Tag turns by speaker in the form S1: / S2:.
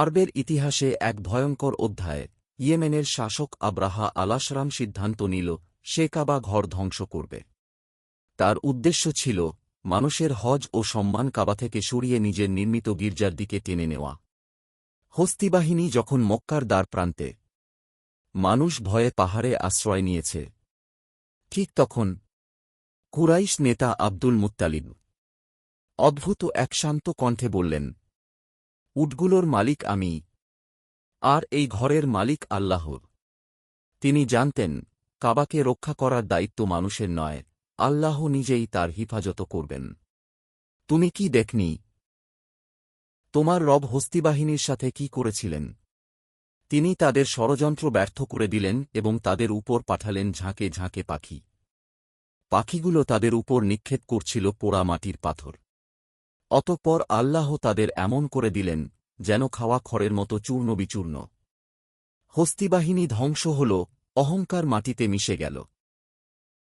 S1: আরবের ইতিহাসে এক ভয়ঙ্কর অধ্যায়, ইয়েমেনের শাসক আব্রাহা আলাসরাম সিদ্ধান্ত নিল, সে কাবা ঘর ধ্বংস করবে। তার উদ্দেশ্য ছিল, মানুষের হজ ও সম্মান কাবা থেকে সরিয়ে নিজের নির্মিত গির্জার দিকে টেনে নেওয়া। হস্তিবাহিনী যখন মক্কার দ্বার প্রান্তে, মানুষ ভয়ে পাহাড়ে আশ্রয় নিয়েছে। ঠিক তখন, কুরাইশ নেতা আব্দুল মুত্তালিব অদ্ভুত এক শান্ত কণ্ঠে বললেন উটগুলোর মালিক আমি। আর এই ঘরের মালিক আল্লাহর। তিনি জানতেন, কাবাকে রক্ষা করার দায়িত্ব মানুষের নয়, আল্লাহ নিজেই তার হিফাজত করবেন। তুমি কি দেখনি? তোমার রব হস্তিবাহিনীর সাথে কি করেছিলেন? তিনি তাদের ষড়যন্ত্র ব্যর্থ করে দিলেন এবং তাদের উপর পাঠালেন ঝাঁকে ঝাঁকে পাখি। পাখিগুলো তাদের উপর নিক্ষেপ করছিল পোড়া মাটির পাথর। অতঃপর আল্লাহ তাদের এমন করে দিলেন, যেন খাওয়া খড়ের মতো চূর্ণ বিচূর্ণ হস্তিবাহিনী ধ্বংস হল, অহংকার মাটিতে মিশে গেল।